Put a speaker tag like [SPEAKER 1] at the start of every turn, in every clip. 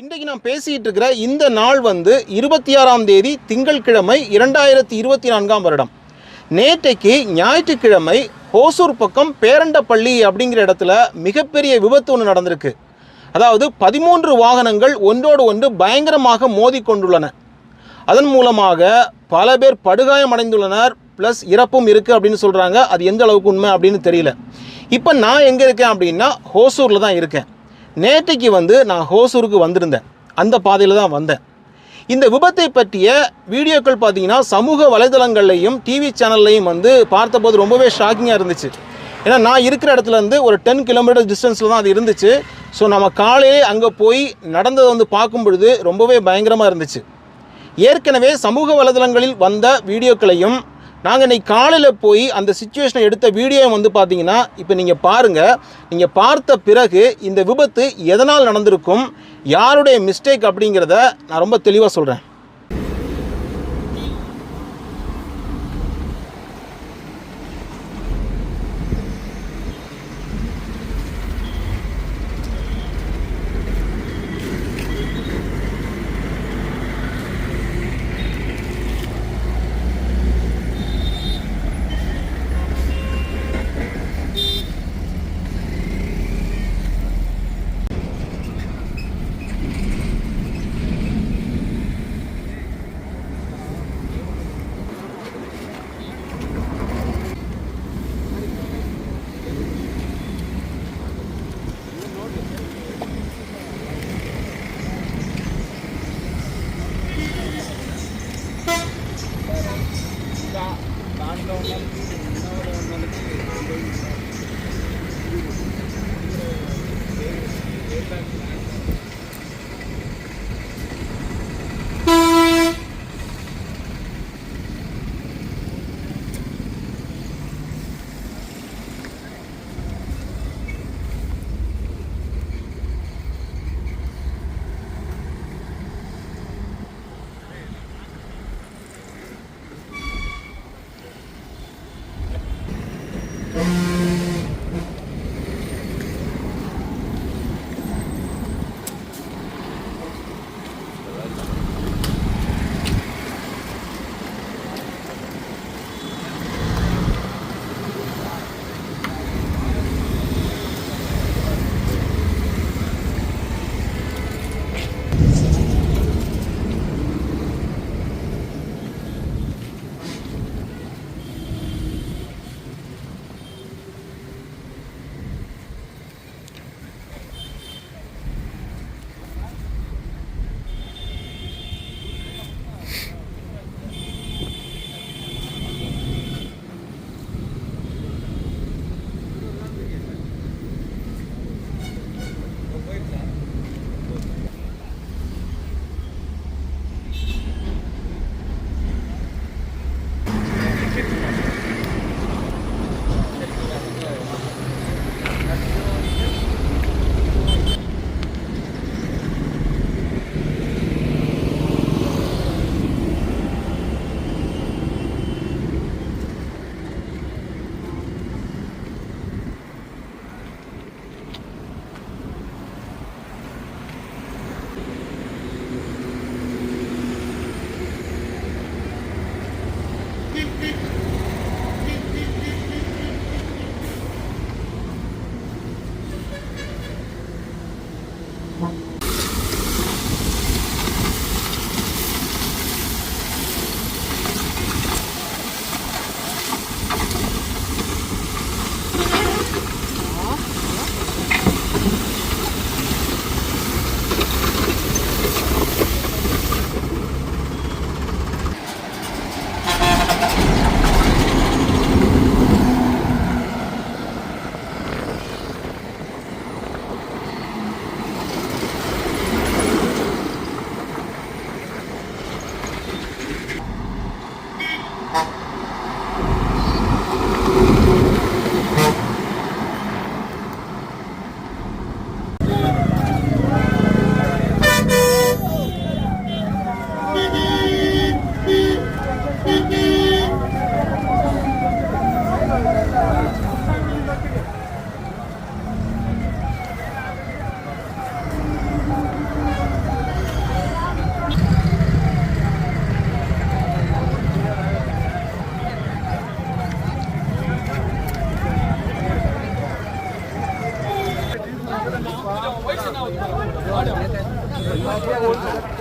[SPEAKER 1] இன்றைக்கு நான் பேசிக்கிட்டு இருக்கிற இந்த நாள் வந்து இருபத்தி ஆறாம் தேதி திங்கட்கிழமை இரண்டாயிரத்தி இருபத்தி நான்காம் வருடம். நேற்றைக்கு ஞாயிற்றுக்கிழமை ஹோசூர் பக்கம் பேரண்டப்பள்ளி அப்படிங்கிற இடத்துல மிகப்பெரிய விபத்து ஒன்று நடந்திருக்கு. அதாவது பதிமூன்று வாகனங்கள் ஒன்றோடு ஒன்று பயங்கரமாக மோதிக்கொண்டுள்ளன. அதன் மூலமாக பல பேர் படுகாயமடைந்துள்ளனர் ப்ளஸ் இறப்பும் இருக்குது அப்படின்னு சொல்கிறாங்க அது எந்த அளவுக்கு உண்மை அப்படின்னு தெரியல. இப்போ நான் எங்கே இருக்கேன் அப்படின்னா ஹோசூரில் தான் இருக்கேன். நேற்றைக்கு வந்து நான் ஹோசூருக்கு வந்திருந்தேன். அந்த பாதையில் தான் வந்தேன். இந்த விபத்தை பற்றிய வீடியோக்கள் பார்த்தீங்கன்னா சமூக வலைதளங்கள்லையும் டிவி சேனல்லையும் வந்து பார்த்தபோது ரொம்பவே ஷாக்கிங்காக இருந்துச்சு. ஏன்னா நான் இருக்கிற இடத்துலேருந்து ஒரு டென் கிலோமீட்டர் டிஸ்டன்ஸில் தான் அது இருந்துச்சு. ஸோ நம்ம காலையே அங்கே போய் நடந்ததை வந்து பார்க்கும் பொழுது ரொம்பவே பயங்கரமாக இருந்துச்சு. ஏற்கனவே சமூக வலைதளங்களில் வந்த வீடியோக்களையும் நாங்கள் இன்றைக்கி காலையில் போய் அந்த சுச்சுவேஷனை எடுத்த வீடியோ வந்து பார்த்தீங்கன்னா இப்போ நீங்கள் பாருங்கள் நீங்கள் பார்த்த பிறகு இந்த விபத்து எதனால் நடந்திருக்கும் யாருடைய மிஸ்டேக் அப்படிங்கிறத நான் ரொம்ப தெளிவாக சொல்கிறேன்
[SPEAKER 2] Thank you.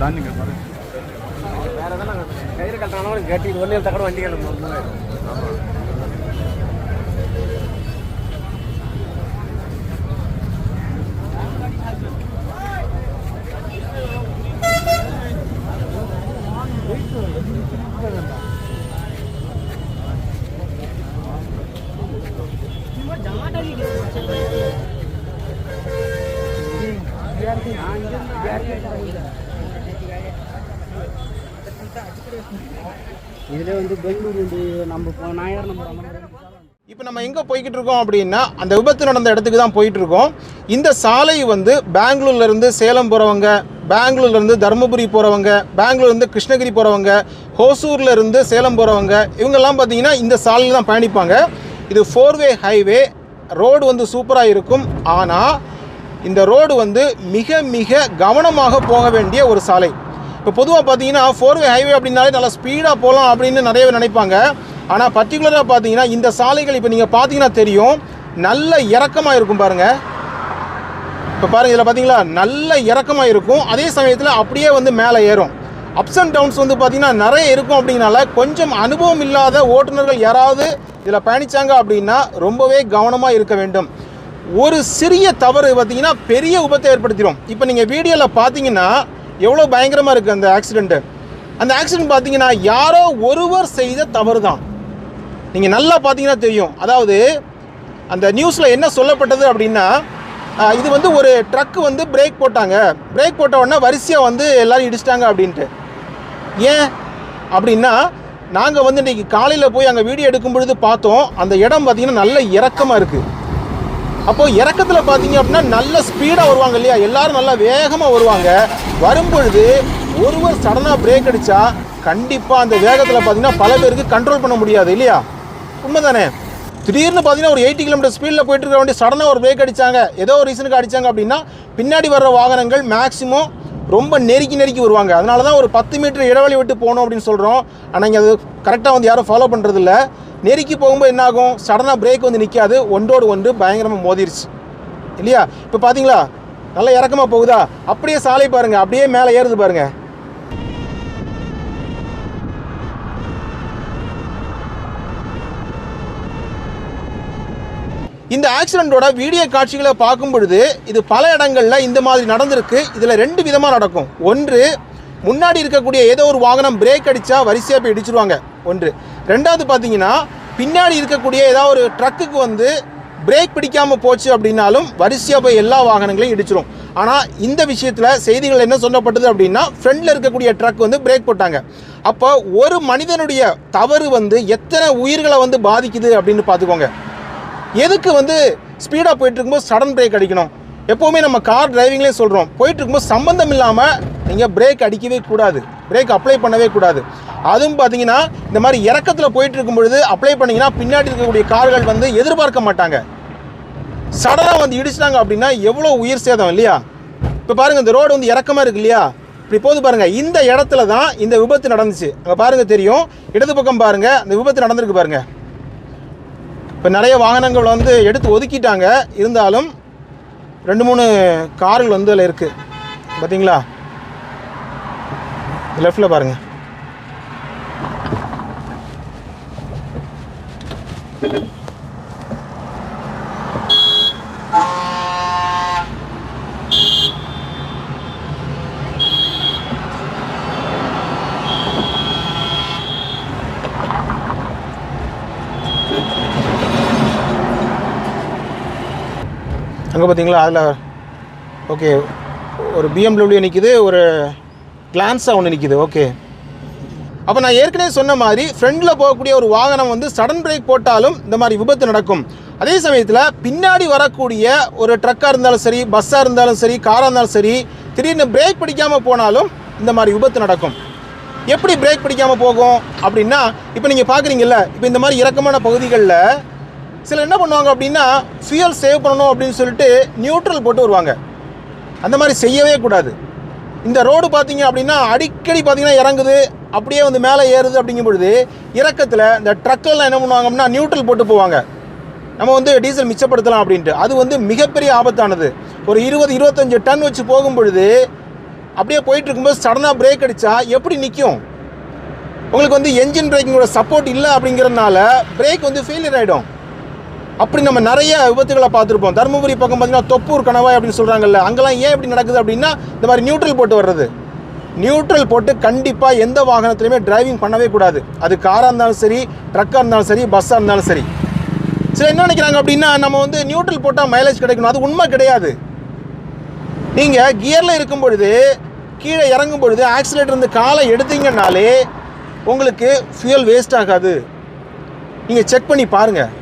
[SPEAKER 2] தாண்டிங்க.
[SPEAKER 3] வேறு எதாவது நாங்கள் கயிறு கட்டுறாலும் கட்டிட்டு ஒன்றில் தக்கட வண்டி கிளம்பு இதில் வந்து பெங்களூர் வந்து நம்ம இப்போ நாயார் நம்ம
[SPEAKER 1] இப்போ நம்ம எங்கே போய்கிட்டு இருக்கோம் அப்படின்னா அந்த விபத்து நடந்த இடத்துக்கு தான் போயிட்டு இருக்கோம். இந்த சாலை வந்து பெங்களூர்லேருந்து சேலம் போகிறவங்க பெங்களூர்லேருந்து தருமபுரி போகிறவங்க பெங்களூர்லேருந்து கிருஷ்ணகிரி போகிறவங்க ஹோசூர்லேருந்து சேலம் போகிறவங்க இவங்கெல்லாம் பார்த்தீங்கன்னா இந்த சாலையில் தான் பயணிப்பாங்க. இது ஃபோர்வே ஹைவே ரோடு வந்து சூப்பராக இருக்கும். ஆனால் இந்த ரோடு வந்து மிக மிக கவனமாக போக வேண்டிய ஒரு சாலை. இப்போ பொதுவாக பார்த்தீங்கன்னா ஃபோர்வே ஹைவே அப்படின்னாலே நல்லா ஸ்பீடாக போகலாம் அப்படின்னு நிறைய பேர் நினைப்பாங்க. ஆனால் பர்டிகுலராக பார்த்தீங்கன்னா இந்த சாலைகள் இப்போ நீங்கள் பார்த்தீங்கன்னா தெரியும். நல்ல இறக்கமாக இருக்கும் பாருங்கள் இப்போ பாருங்கள் இதில் பார்த்தீங்களா? நல்ல இறக்கமாக இருக்கும். அதே சமயத்தில் அப்படியே வந்து மேலே ஏறும். அப்ஸ் அண்ட் டவுன்ஸ் வந்து பார்த்தீங்கன்னா நிறைய இருக்கும் அப்படிங்கனால கொஞ்சம் அனுபவம் இல்லாத ஓட்டுநர்கள் யாராவது இதில் பயணிச்சாங்க அப்படின்னா ரொம்பவே கவனமாக இருக்க வேண்டும். ஒரு சிறிய தவறு பார்த்தீங்கன்னா பெரிய விபத்தை ஏற்படுத்திடும் இப்போ நீங்கள் வீடியோவில் பார்த்தீங்கன்னா எவ்வளோ பயங்கரமாக இருக்குது அந்த ஆக்சிடெண்ட்டு அந்த ஆக்சிடெண்ட் பார்த்தீங்கன்னா யாரோ ஒருவர் செய்த தவறு தான் நீங்கள் நல்லா பார்த்தீங்கன்னா தெரியும். அதாவது அந்த நியூஸில் என்ன சொல்லப்பட்டது அப்படின்னா இது வந்து ஒரு ட்ரக்கு வந்து பிரேக் போட்டாங்க. பிரேக் போட்ட உடனே வரிசையாக வந்து எல்லோரும் இடிச்சிட்டாங்க அப்படின்ட்டு. ஏன் அப்படின்னா நாங்கள் வந்து இன்றைக்கி காலையில் போய் அங்கே வீடியோ எடுக்கும் பொழுது பார்த்தோம். அந்த இடம் பார்த்திங்கன்னா நல்ல இறக்கமாக இருக்குது அப்போது இறக்கத்தில் பார்த்தீங்க அப்படின்னா நல்ல ஸ்பீடாக வருவாங்க இல்லையா? எல்லாரும் நல்லா வேகமாக வருவாங்க. வரும்பொழுது ஒருவர் சடனாக பிரேக் அடித்தா கண்டிப்பாக அந்த வேகத்தில் பார்த்தீங்கன்னா பல பேருக்கு கண்ட்ரோல் பண்ண முடியாது இல்லையா? உண்மை தானே திடீர்னு பார்த்தீங்கன்னா ஒரு எயிட்டி கிலோமீட்டர் ஸ்பீடில் போயிட்டு இருக்க வண்டி சடனாக ஒரு பிரேக் அடித்தாங்க ஏதோ ஒரு ரீசனுக்கு அடித்தாங்க அப்படின்னா பின்னாடி வர்ற வாகனங்கள் மேக்ஸிமம் ரொம்ப நெருக்கி நெருக்கி வருவாங்க. அதனால தான் ஒரு பத்து மீட்டர் இடைவெளி விட்டு போகணும் அப்படின்னு சொல்கிறோம் ஆனால் இங்கே அது கரெக்டாக வந்து யாரும் ஃபாலோ பண்ணுறதில்ல நெருக்கி போகும்போது என்ன ஆகும்? சடனாக பிரேக் வந்து நிற்காது ஒன்றோடு ஒன்று பயங்கரமாக மோதிருச்சு. இல்லையா? இப்போ பார்த்தீங்களா நல்லா இறக்கமாக போகுதா? அப்படியே சாலை பாருங்கள் அப்படியே மேலே ஏறுது பாருங்கள் இந்த ஆக்சிடெண்ட்டோட வீடியோ காட்சிகளை பார்க்கும் பொழுது இது பல இடங்களில் இந்த மாதிரி நடந்திருக்கு. இதில் ரெண்டு விதமாக நடக்கும். ஒன்று முன்னாடி இருக்கக்கூடிய ஏதோ ஒரு வாகனம் பிரேக் அடித்தா வரிசையாக போய் இடிச்சிருவாங்க. ஒன்று. ரெண்டாவது பார்த்தீங்கன்னா பின்னாடி இருக்கக்கூடிய ஏதாவது ஒரு ட்ரக்குக்கு வந்து பிரேக் பிடிக்காமல் போச்சு அப்படின்னாலும் வரிசையாக போய் எல்லா வாகனங்களையும் இடிச்சிரும். ஆனால் இந்த விஷயத்தில் செய்திகள் என்ன சொல்லப்பட்டது அப்படின்னா ஃப்ரண்டில் இருக்கக்கூடிய ட்ரக் வந்து பிரேக் போட்டாங்க. அப்போ ஒரு மனிதனுடைய தவறு வந்து எத்தனை உயிர்களை வந்து பாதிக்குது அப்படின்னு பார்த்துக்கோங்க. எதுக்கு வந்து ஸ்பீடாக போயிட்டு இருக்கும்போது சடன் பிரேக் அடிக்கணும்? எப்போவுமே நம்ம கார் டிரைவிங்லேயே சொல்கிறோம் போயிட்டு இருக்கும்போது சம்மந்தம் இல்லாமல் நீங்கள் பிரேக் அடிக்கவே கூடாது. பிரேக் அப்ளை பண்ணவே கூடாது. அதுவும் பார்த்தீங்கன்னா இந்த மாதிரி இறக்கத்தில் போயிட்டுருக்கும் பொழுது அப்ளை பண்ணீங்கன்னா பின்னாடி இருக்கக்கூடிய கார்கள் வந்து எதிர்பார்க்க மாட்டாங்க. சடனாக வந்து இடிச்சிட்டாங்க அப்படின்னா எவ்வளோ உயிர் சேதம் இல்லையா? இப்போ பாருங்கள் இந்த ரோடு வந்து இறக்கமாக இருக்கு இல்லையா? இப்படி போது பாருங்கள் இந்த இடத்துல தான் இந்த விபத்து நடந்துச்சு. அங்கே பாருங்கள் தெரியும் இடது பக்கம் பாருங்கள் இந்த விபத்து நடந்திருக்கு பாருங்கள் இப்போ நிறைய வாகனங்கள் வந்து எடுத்து ஒதுக்கிட்டாங்க. இருந்தாலும் ரெண்டு மூணு கார்கள் வந்து அதில் இருக்குது பார்த்தீங்களா லெஃப்டில் பாருங்கள் அங்கே பார்த்தீங்களா அதில் ஓகே ஒரு பிஎம்டபிள்யூ நிற்கிது ஒரு கிளான்ஸாக ஒன்று நிற்கிது ஓகே அப்போ நான் ஏற்கனவே சொன்ன மாதிரி ஃப்ரண்டில் போகக்கூடிய ஒரு வாகனம் வந்து சடன் பிரேக் போட்டாலும் இந்த மாதிரி விபத்து நடக்கும். அதே சமயத்தில் பின்னாடி வரக்கூடிய ஒரு ட்ரக்காக இருந்தாலும் சரி பஸ்ஸாக இருந்தாலும் சரி காராக இருந்தாலும் சரி திடீர்னு பிரேக் பிடிக்காமல் போனாலும் இந்த மாதிரி விபத்து நடக்கும். எப்படி பிரேக் பிடிக்காமல் போகும்? அப்படின்னா இப்போ நீங்கள் பார்க்குறீங்கல்ல இப்போ இந்த மாதிரி இறக்கமான பகுதிகளில் சில என்ன பண்ணுவாங்க அப்படின்னா ஃபியூல் சேவ் பண்ணணும் அப்படின்னு சொல்லிட்டு நியூட்ரல் போட்டு வருவாங்க. அந்த மாதிரி செய்யவே கூடாது. இந்த ரோடு பார்த்தீங்க அப்படின்னா அடிக்கடி பார்த்தீங்கன்னா இறங்குது அப்படியே வந்து மேலே ஏறுது அப்படிங்கும் பொழுது இறக்கத்தில் இந்த ட்ரக்கெல்லாம் என்ன பண்ணுவாங்க அப்படின்னா நியூட்ரல் போட்டு போவாங்க. நம்ம வந்து டீசல் மிச்சப்படுத்தலாம் அப்படின்ட்டு. அது வந்து மிகப்பெரிய ஆபத்தானது. ஒரு இருபது இருபத்தஞ்சு டன் வச்சு போகும் பொழுது அப்படியே போயிட்டு இருக்கும்போது சடனாக பிரேக் அடித்தா எப்படி நிற்கும் உங்களுக்கு வந்து என்ஜின் பிரேக்கிங்கோட சப்போர்ட் இல்லை அப்படிங்கிறதுனால பிரேக் வந்து ஃபெயிலியர் ஆகிடும் அப்படி நம்ம நிறைய விபத்துகளை பார்த்துருப்போம். தருமபுரி பக்கம் பார்த்தீங்கன்னா தொப்பூர் கணவாய் அப்படின்னு சொல்கிறாங்கல்ல அங்கெல்லாம் ஏன் இப்படி நடக்குது அப்படின்னா இந்த மாதிரி நியூட்ரல் போட்டு வர்றது. நியூட்ரல் போட்டு கண்டிப்பாக எந்த வாகனத்துலையுமே டிரைவிங் பண்ணவே கூடாது. அது காராக இருந்தாலும் சரி ட்ரக்காக இருந்தாலும் சரி பஸ்ஸாக இருந்தாலும் சரி. சில என்ன நினைக்கிறாங்க அப்படின்னா நம்ம வந்து நியூட்ரல் போட்டால் மைலேஜ் கிடைக்கணும். அது உண்மை கிடையாது. நீங்கள் கியரில் இருக்கும் பொழுது கீழே இறங்கும் பொழுது ஆக்சிலேட்டர் இருந்து காலை எடுத்தீங்கன்னாலே உங்களுக்கு ஃபியூல் வேஸ்ட் ஆகாது. நீங்கள் செக் பண்ணி பாருங்கள்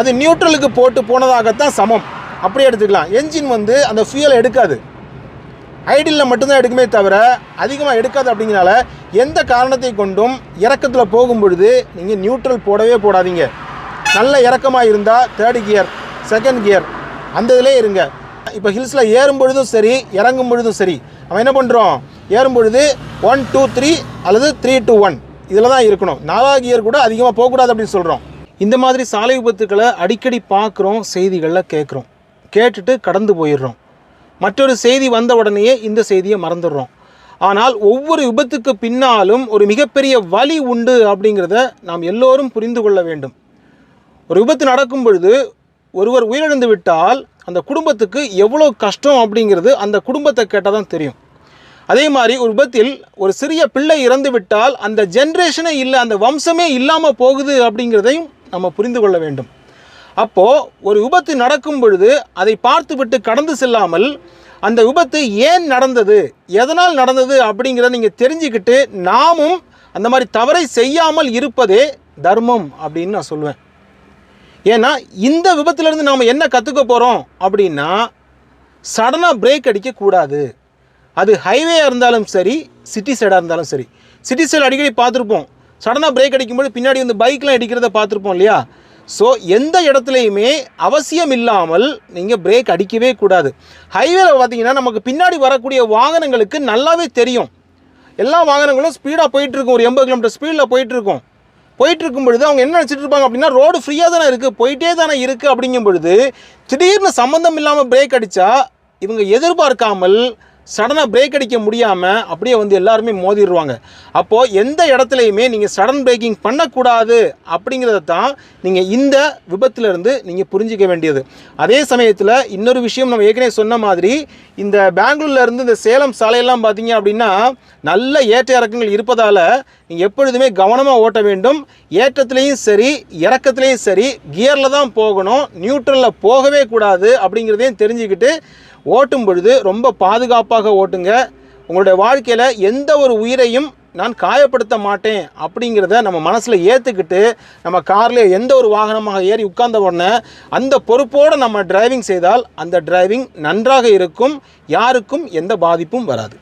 [SPEAKER 1] அது நியூட்ரலுக்கு போட்டு போனதாகத்தான் சமம். அப்படியே எடுத்துக்கலாம். என்ஜின் வந்து அந்த ஃபியூலை எடுக்காது. ஐடியில் மட்டும்தான் எடுக்குமே தவிர அதிகமாக எடுக்காது அப்படிங்கிறனால எந்த காரணத்தை கொண்டும் இறக்கத்தில் போகும் பொழுது நீங்கள் நியூட்ரல் போடவே போடாதீங்க. நல்ல இறக்கமாக இருந்தால் தேர்ட் கியர் செகண்ட் கியர் அந்த இதிலே இருங்க. இப்போ ஹில்ஸில் ஏறும் பொழுதும் சரி இறங்கும் பொழுதும் சரி அவன் என்ன பண்ணுறோம் ஏறும் பொழுது ஒன் டூ த்ரீ அல்லது த்ரீ டூ ஒன் இதில் தான் இருக்கணும். நாலாவது கியர் கூட அதிகமாக போகக்கூடாது அப்படின்னு சொல்கிறோம் இந்த மாதிரி சாலை விபத்துக்களை அடிக்கடி பார்க்குறோம் செய்திகளில் கேட்குறோம். கேட்டுட்டு கடந்து போயிடுறோம். மற்றொரு செய்தி வந்த உடனேயே இந்த செய்தியை மறந்துடுறோம். ஆனால் ஒவ்வொரு விபத்துக்கு பின்னாலும் ஒரு மிகப்பெரிய வலி உண்டு அப்படிங்கிறத நாம் எல்லோரும் புரிந்து கொள்ள வேண்டும். ஒரு விபத்து நடக்கும் பொழுது ஒருவர் உயிரிழந்து விட்டால் அந்த குடும்பத்துக்கு எவ்வளோ கஷ்டம் அப்படிங்கிறது அந்த குடும்பத்தை கேட்டால் தான் தெரியும். அதே மாதிரி ஒரு விபத்தில் ஒரு சிறிய பிள்ளை இறந்து விட்டால் அந்த ஜென்ரேஷனே இல்லை அந்த வம்சமே இல்லாமல் போகுது அப்படிங்கிறதையும் நம்ம புரிந்து கொள்ள வேண்டும். அப்போது ஒரு விபத்து நடக்கும் பொழுது அதை பார்த்துவிட்டு கடந்து செல்லாமல் அந்த விபத்து ஏன் நடந்தது எதனால் நடந்தது அப்படிங்கிறத நீங்கள் தெரிஞ்சுக்கிட்டு நாமும் அந்த மாதிரி தவறை செய்யாமல் இருப்பதே தர்மம் அப்படின்னு நான் சொல்லுவேன் ஏன்னா இந்த விபத்துலேருந்து நாம் என்ன கற்றுக்க போகிறோம் அப்படின்னா சடனாக பிரேக் அடிக்கக்கூடாது அது ஹைவேயாக இருந்தாலும் சரி சிட்டி சைடாக இருந்தாலும் சரி. சிட்டி சைடு அடிக்கடி பார்த்துருப்போம். சடனாக பிரேக் அடிக்கும்போது பின்னாடி வந்து பைக்லாம் அடிக்கிறத பார்த்துருப்போம் இல்லையா? ஸோ எந்த இடத்துலையுமே அவசியம் இல்லாமல் நீங்கள் பிரேக் அடிக்கவே கூடாது. ஹைவேல பார்த்தீங்கன்னா நமக்கு பின்னாடி வரக்கூடிய வாகனங்களுக்கு நல்லாவே தெரியும். எல்லா வாகனங்களும் ஸ்பீடாக போயிட்டுருக்கும். ஒரு எண்பது கிலோமீட்டர் ஸ்பீடில் போயிட்டுருக்கும். போயிட்டு இருக்கும் பொழுது அவங்க என்ன நினச்சிட்டு இருப்பாங்க அப்படின்னா ரோடு ஃப்ரீயாக தானே இருக்குது போயிட்டே தானே இருக்குது அப்படிங்கும் பொழுது திடீர்னு சம்மந்தம் இல்லாமல் பிரேக் அடித்தா இவங்க எதிர்பார்க்காமல் சடனாக பிரேக் அடிக்க முடியாமல் அப்படியே வந்து எல்லாருமே மோதிடுவாங்க. அப்போது எந்த இடத்துலையுமே நீங்கள் சடன் பிரேக்கிங் பண்ணக்கூடாது அப்படிங்கிறத தான் நீங்கள் இந்த விபத்துலேருந்து நீங்கள் புரிஞ்சிக்க வேண்டியது. அதே சமயத்தில் இன்னொரு விஷயம் நம்ம ஏற்கனவே சொன்ன மாதிரி இந்த பெங்களூர்லேருந்து இந்த சேலம் சாலையெல்லாம் பார்த்தீங்க அப்படின்னா நல்ல ஏற்ற இறக்கங்கள் இருப்பதால் நீங்கள் எப்பொழுதுமே கவனமாக ஓட்ட வேண்டும். ஏற்றத்துலேயும் சரி இறக்கத்துலேயும் சரி கியரில் தான் போகணும் நியூட்ரலில் போகவே கூடாது அப்படிங்கிறதையும் தெரிஞ்சுக்கிட்டு ஓட்டும் பொழுது ரொம்ப பாதுகாப்பாக ஓட்டுங்க. உங்களுடைய வாழ்க்கையில் எந்த ஒரு உயிரையும் நான் காயப்படுத்த மாட்டேன் அப்படிங்கிறத நம்ம மனசில் ஏற்றுக்கிட்டு நம்ம காரில் எந்த ஒரு வாகனமாக ஏறி உட்கார்ந்த உடனே அந்த பொறுப்போடு நம்ம டிரைவிங் செய்தால் அந்த டிரைவிங் நன்றாக இருக்கும். யாருக்கும் எந்த பாதிப்பும் வராது.